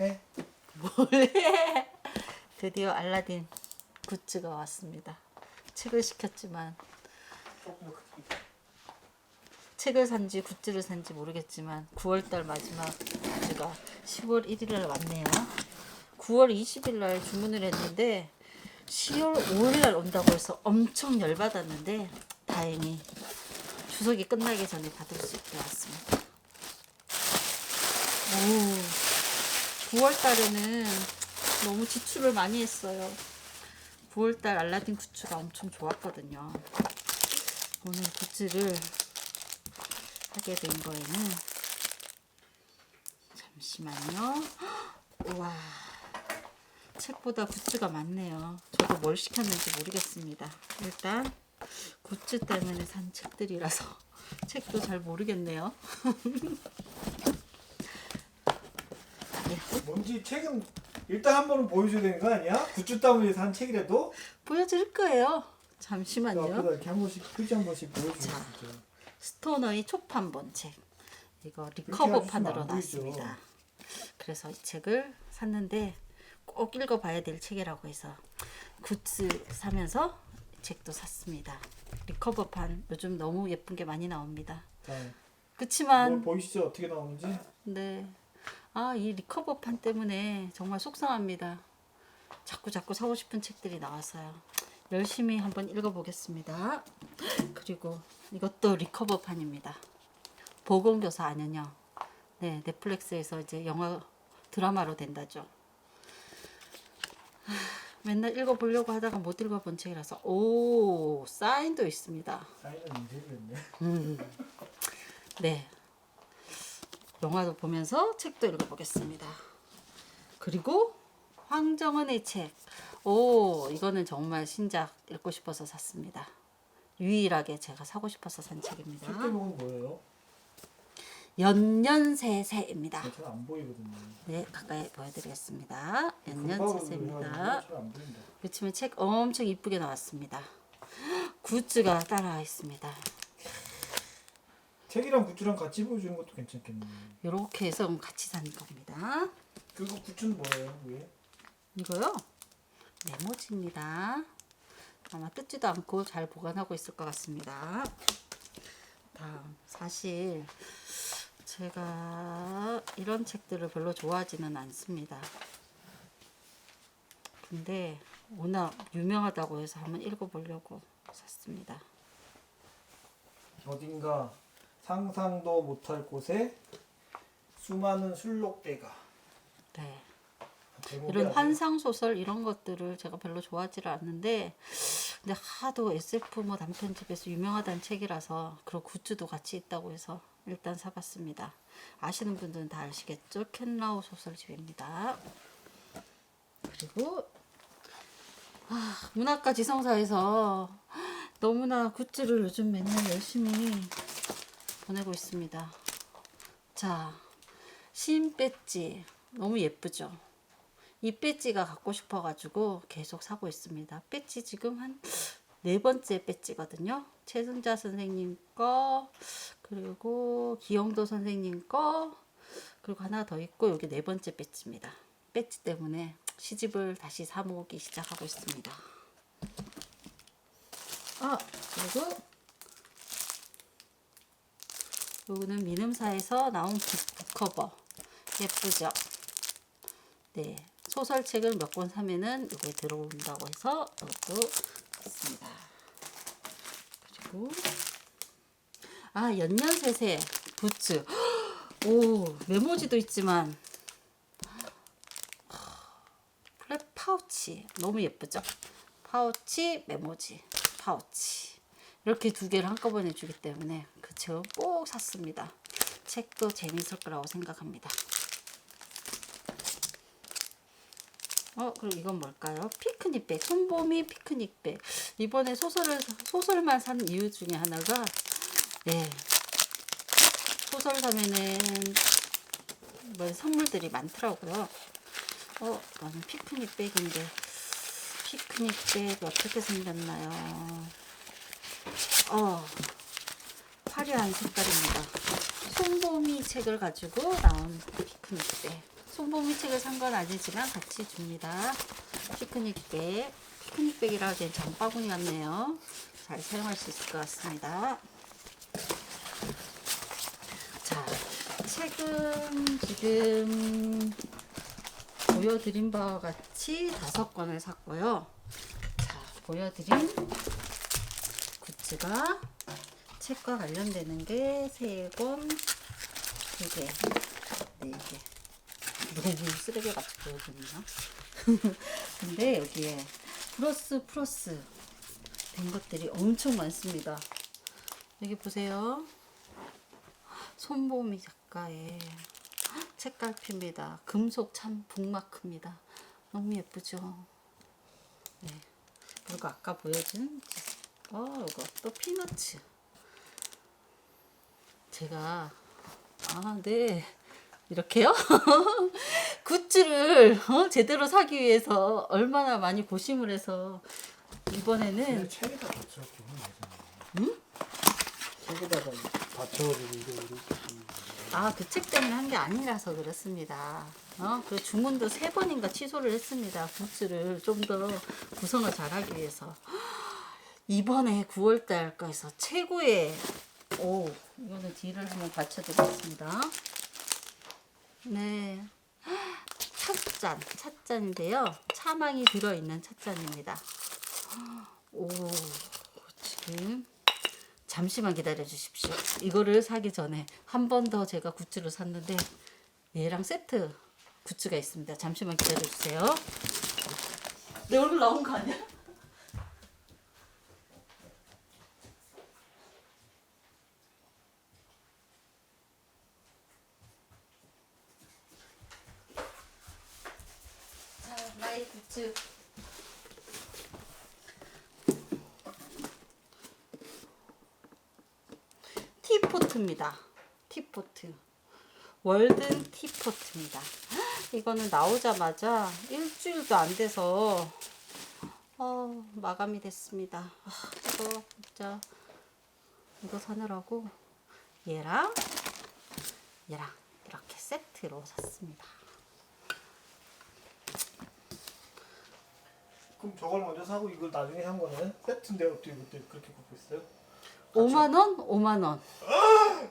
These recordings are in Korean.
해. 뭐래? 드디어 알라딘 굿즈가 왔습니다. 책을 시켰지만. 책을 산지 굿즈를 산지 모르겠지만 9월달 마지막 굿즈가 10월 1일날 왔네요. 9월 20일날 주문을 했는데 10월 5일날 온다고 해서 엄청 열받았는데 다행히 추석이 끝나기 전에 받을 수 있게 왔습니다. 오, 9월달에는 너무 지출을 많이 했어요. 9월달 알라딘 굿즈가 엄청 좋았거든요. 오늘 굿즈를 하게 된 거에는 잠시만요. 우와 책보다 굿즈가 많네요. 저도 뭘 시켰는지 모르겠습니다. 일단 굿즈 때문에 산 책들이라서 책도 잘 모르겠네요. 뭔지 책은 일단 한 번은 보여줘야 되는 거 아니야? 굿즈 때문에 산 책이라도 보여드릴 거예요. 그 잠시만요. 이렇게 한 번씩 표지 한 번씩 보여줘. 자. 진짜. 스토너의 초판본 책. 이거 리커버판으로. 나왔습니다. 그래서 이 책을 샀는데 꼭 읽어봐야 될 책이라고 해서 굿즈 사면서 이 책도 샀습니다. 리커버판 요즘 너무 예쁜 게 많이 나옵니다. 자, 뭘 그치만 보이시죠? 어떻게 나오는지? 네. 아, 이 리커버판 때문에 정말 속상합니다. 자꾸 자꾸 사고 싶은 책들이 나와서요. 열심히 한번 읽어보겠습니다. 그리고 이것도 리커버판입니다. 보건교사 안현영. 네, 넷플릭스에서 이제 영화 드라마로 된다죠. 하, 맨날 읽어보려고 하다가 못 읽어본 책이라서 오 사인도 있습니다. 사인은 인쇄를 했네. 네. 영화도 보면서 책도 읽어보겠습니다. 그리고 황정은의 책. 오, 이거는 정말 신작 읽고 싶어서 샀습니다. 유일하게 제가 사고 싶어서 산 책입니다. 책 제 목은 뭐예요? 연년세세입니다. 잘 안 보이거든요. 네, 가까이 보여드리겠습니다. 금방으로 연년세세입니다. 잘안. 그렇지만 책 엄청 이쁘게 나왔습니다. 굿즈가 따라 있습니다. 책이랑 굿즈랑 같이 보여주는 것도 괜찮겠네. 이렇게 해서 같이 산 겁니다. 그리고 굿즈는 뭐예요? 위에? 이거요? 메모지입니다. 아마 뜯지도 않고 잘 보관하고 있을 것 같습니다. 다음, 사실 제가 이런 책들을 별로 좋아하지는 않습니다. 근데 워낙 유명하다고 해서 한번 읽어보려고 샀습니다. 어딘가 상상도 못할 곳에 수많은 술록대가 네. 이런 환상 소설 이런 것들을 제가 별로 좋아하지를 않는데 근데 하도 SF 뭐 단편집에서 유명하다는 책이라서 그리고 굿즈도 같이 있다고 해서 일단 사봤습니다. 아시는 분들은 다 아시겠죠? 켄라우 소설집입니다. 그리고 아, 문학과 지성사에서 너무나 굿즈를 요즘 맨날 열심히 보내고 있습니다. 자, 신 배지 너무 예쁘죠? 이 배지가 갖고 싶어가지고 계속 사고 있습니다. 배지 지금 한 네 번째 배지거든요. 최순자 선생님 거, 그리고 기영도 선생님 거, 그리고 하나 더 있고 여기 네 번째 배지입니다. 배지 때문에 시집을 다시 사 모으기 시작하고 있습니다. 아, 그리고 요거는 민음사에서 나온 북커버 예쁘죠? 네, 소설책을 몇 권 사면은 이게 들어온다고 해서 이것도 있습니다. 그리고 아 연년세세 굿즈. 오 메모지도 있지만 플랫 파우치 너무 예쁘죠? 파우치 메모지 파우치 이렇게 두 개를 한꺼번에 주기 때문에 그 책을 꼭 샀습니다. 책도 재밌을 거라고 생각합니다. 어, 그리고 이건 뭘까요? 피크닉백. 손봄이 피크닉백. 이번에 소설을, 소설만 산 이유 중에 하나가, 네. 소설 사면은, 뭐, 선물들이 많더라고요. 어, 이거는 피크닉백인데, 피크닉백 어떻게 생겼나요? 어, 화려한 색깔입니다. 손봄이 책을 가지고 나온 피크닉백. 손봉이 책을 산 건 아니지만 같이 줍니다. 피크닉백. 피크닉 백이라 하기엔 장바구니 같네요. 잘 사용할 수 있을 것 같습니다. 자, 책은 지금 보여드린 바와 같이 다섯 권을 샀고요. 자, 보여드린 굿즈가 책과 관련되는 게 세 권, 두 개, 네 개. 너무 쓰레기 같이 보여주나? 근데 여기에 플러스 플러스 된 것들이 엄청 많습니다. 여기 보세요. 손보미 작가의 책갈피입니다. 금속 참 북마크입니다. 너무 예쁘죠? 네. 그리고 아까 보여준 어 이거 또 피너츠. 제가 아 네. 이렇게요? 굿즈를 어? 제대로 사기 위해서 얼마나 많이 고심을 해서 이번에는 책에다 되잖아. 응? 책에다가 받쳐가지고 이거. 아, 그 책 때문에 한 게 아니라서 그렇습니다. 어? 그 주문도 세 번인가 취소를 했습니다. 굿즈를 좀 더 구성을 잘하기 위해서. 이번에 9월달 거에서 최고의, 오, 이거는 뒤를 한번 받쳐드리겠습니다. 네. 찻잔, 찻잔인데요. 차망이 들어있는 찻잔입니다. 오, 지금 잠시만 기다려 주십시오. 이거를 사기 전에 한 번 더 제가 굿즈를 샀는데 얘랑 세트 굿즈가 있습니다. 잠시만 기다려 주세요. 내 얼굴 나온 거 아니야? 자, 굿즈. 티포트입니다. 티포트. 월든 티포트입니다. 이거는 나오자마자 일주일도 안 돼서 어, 마감이 됐습니다. 아, 이거 진짜 이거 사느라고 얘랑 얘랑 이렇게 세트로 샀습니다. 그럼 저걸 먼저 사고 이걸 나중에 산 거는 세트인데 어떻게 그때 그렇게 있어요? 5만 원, 5만 원.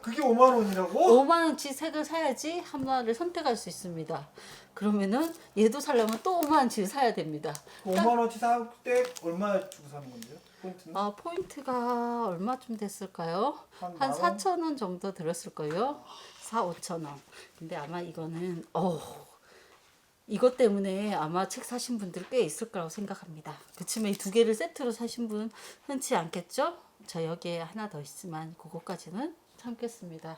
그게 5만 원이라고? 5만 원치 색을 사야지 하나를 선택할 수 있습니다. 그러면은 얘도 살려면 또 5만 원치를 사야 됩니다. 5만 원치 살 때 얼마 주고 사는 건데요? 포인트는? 아, 포인트가 얼마쯤 됐을까요? 한 한 만 원? 4천 원 정도 들었을 거예요. 4, 5천 원. 근데 아마 이거는 어 이것 때문에 아마 책 사신 분들 꽤 있을 거라고 생각합니다. 그치만 이 두 개를 세트로 사신 분 흔치 않겠죠? 저 여기에 하나 더 있지만 그거까지는 참겠습니다.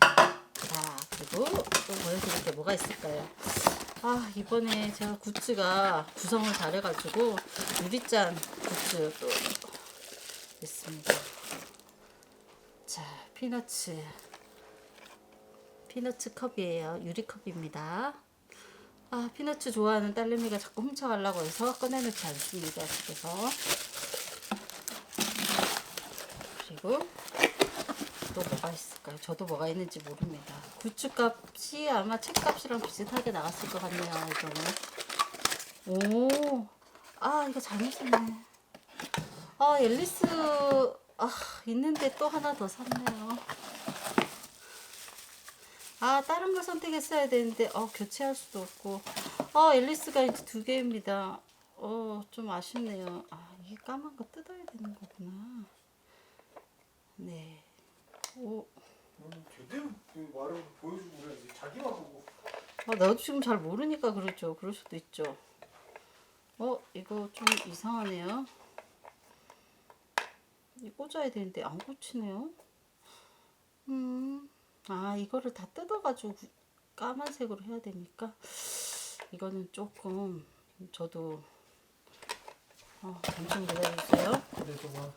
자, 그리고 또 보여드릴 게 뭐가 있을까요? 아, 이번에 제가 굿즈가 구성을 잘해가지고 유리잔 굿즈 또 있습니다. 자, 피너츠. 피너츠 컵이에요. 유리컵입니다. 아, 피너츠 좋아하는 딸내미가 자꾸 훔쳐가려고 해서 꺼내놓지 않습니다. 집에서. 그리고 또 뭐가 있을까요? 저도 뭐가 있는지 모릅니다. 굿즈 값이 아마 책 값이랑 비슷하게 나갔을 것 같네요. 이거는. 오, 아 이거 잘못 샀네. 아 앨리스 아 있는데 또 하나 더 샀네요. 아 다른 걸 선택했어야 되는데 어 교체할 수도 없고 아 앨리스가 이제 두 개입니다. 어 좀 아쉽네요. 아 이게 까만 거 뜯어야 되는 거구나. 네. 오. 음, 제대로 그 말을 보여주고 그래야지 자기만 보고 아, 나도 지금 잘 모르니까 그렇죠. 그럴 수도 있죠. 어, 이거 좀 이상하네요. 이 꽂아야 되는데 안 꽂히네요. 음, 아, 이거를 다 뜯어가지고 구- 까만색으로 해야 되니까 이거는 조금 저도 어, 잠시만 기다려주세요. 뭐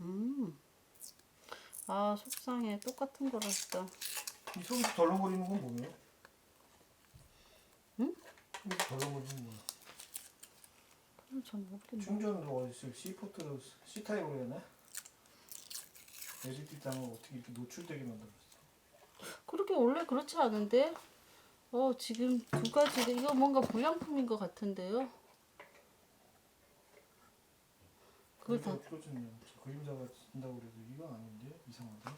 음, 아, 속상해. 똑같은 거라 했다. 이 속에서 덜렁거리는 건 뭐예요? 응? 속에서 덜렁거리는 거 그건 전 모르겠네. 충전은 어디 있어요? C 포트로 C 타입으로 해야 되나? LGD장을 어떻게 이렇게 노출되게 만들었어? 그렇게 원래 그렇지 않은데? 어 지금 두 가지 이거 뭔가 불량품인 것 같은데요? 그걸 다 그림자가 풀어졌냐? 저 그림자가 진다고 그래도 이건 아닌데? 이상하다.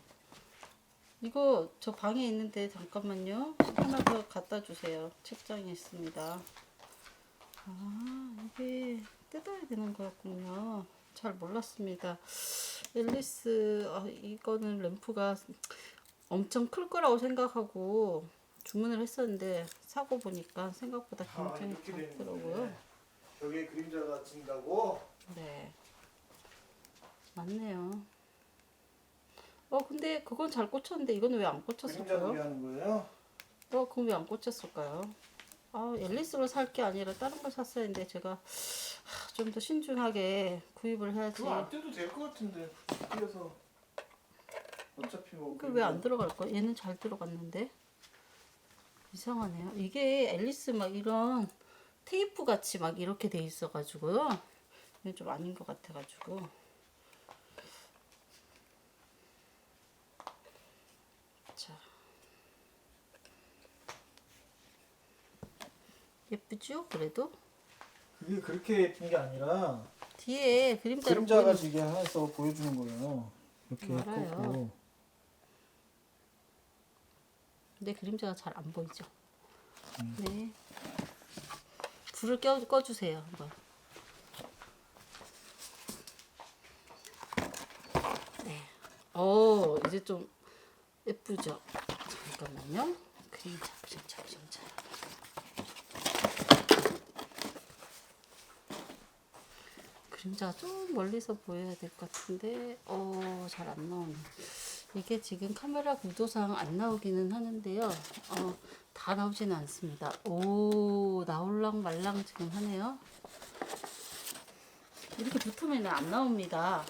이거 저 방에 있는데 잠깐만요. 하나 더 갖다 주세요. 책장에 있습니다. 아 이게 뜯어야 되는 거였군요 잘 몰랐습니다 앨리스 아, 이거는 램프가 엄청 클 거라고 생각하고 주문을 했었는데 사고 보니까 생각보다 굉장히 작더라고요 벽에 그림자가 진다고? 네 맞네요 어 근데 그건 잘 꽂혔는데 이건 왜 안 그림자 꽂혔을까요? 놀이하는 거예요? 어, 그럼 왜 안 꽂혔을까요? 아, 앨리스를 살 게 아니라 다른 걸 샀어야 했는데 제가 좀 더 신중하게 구입을 해야지. 그거 안 떼도 될 것 같은데 굳이 떼서 어차피 뭐그왜안 들어갈까? 얘는 잘 들어갔는데 이상하네요. 이게 앨리스 막 이런 테이프 같이 막 이렇게 돼 있어가지고요. 이게 좀 아닌 것 같아가지고. 자. 예쁘죠? 그래도 그게 그렇게 예쁜 게 아니라 뒤에 그림자를 그림자가 보이는 지게 해서 보여주는 거예요. 이렇게 알아요. 꽂고 내 그림자가 잘 안 보이죠? 네. 불을 껴, 꺼주세요, 한번. 네. 오, 이제 좀 예쁘죠? 잠깐만요. 그림자, 그림자, 그림자. 좀 멀리서 보여야 될 것 같은데, 어, 잘 안 나오네. 이게 지금 카메라 구도상 안 나오기는 하는데요. 어, 다 나오지는 않습니다. 오, 나올랑 말랑 지금 하네요. 이렇게 붙으면 안 나옵니다.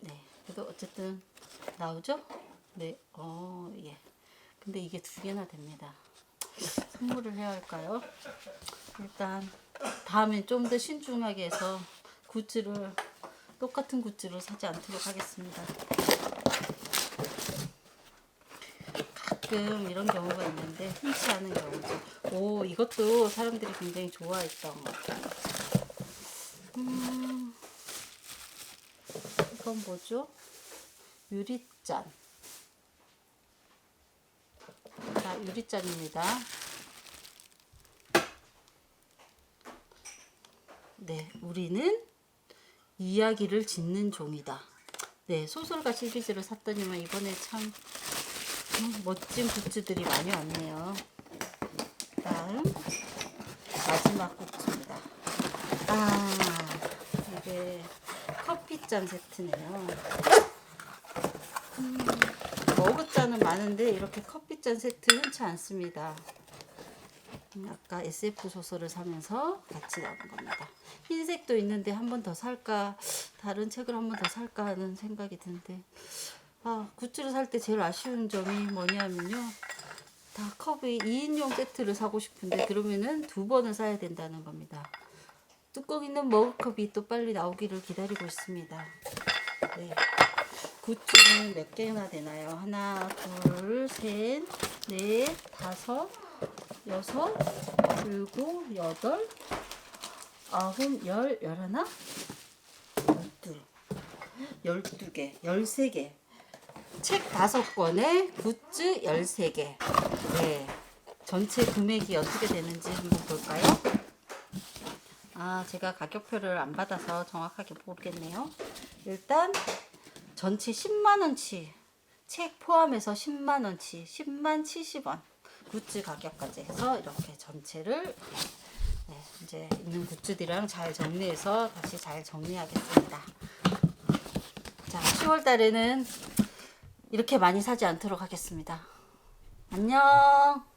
네, 그래도 어쨌든 나오죠? 네, 어, 예. 근데 이게 두 개나 됩니다. 선물을 해야 할까요? 일단 다음엔 좀 더 신중하게 해서 굿즈를 똑같은 굿즈를 사지 않도록 하겠습니다. 가끔 이런 경우가 있는데 흔치 않은 경우죠. 오 이것도 사람들이 굉장히 좋아했던 것 같아요. 음, 이건 뭐죠? 유리잔. 자 유리잔입니다. 네, 우리는 이야기를 짓는 종이다. 네, 소설가 시리즈를 샀더니만 이번에 참 음, 멋진 굿즈들이 많이 왔네요. 다음 마지막 굿즈입니다. 아, 이게 커피잔 세트네요. 음, 머그잔은 많은데 이렇게 커피잔 세트 흔치 않습니다. 음, 아까 SF 소설을 사면서 같이 나온 겁니다. 흰색도 있는데 한 번 더 살까 다른 책을 한 번 더 살까 하는 생각이 드는데 아 굿즈를 살 때 제일 아쉬운 점이 뭐냐면요 다 컵이 2인용 세트를 사고 싶은데 그러면은 두 번을 사야 된다는 겁니다 뚜껑 있는 머그컵이 또 빨리 나오기를 기다리고 있습니다 네. 굿즈는 몇 개나 되나요? 하나 둘 셋 넷 다섯 여섯 일곱 여덟 아홉, 열, 열하나? 열둘. 열두 개, 열세 개. 책 다섯 권에 굿즈 열세 개. 네. 전체 금액이 어떻게 되는지 한번 볼까요? 아, 제가 가격표를 안 받아서 정확하게 모르겠네요. 일단, 전체 10만원치. 책 포함해서 10만원치. 10만 70원. 굿즈 가격까지 해서 이렇게 전체를 네, 이제 있는 굿즈들이랑 잘 정리해서 다시 잘 정리하겠습니다. 자, 10월 달에는 이렇게 많이 사지 않도록 하겠습니다. 안녕!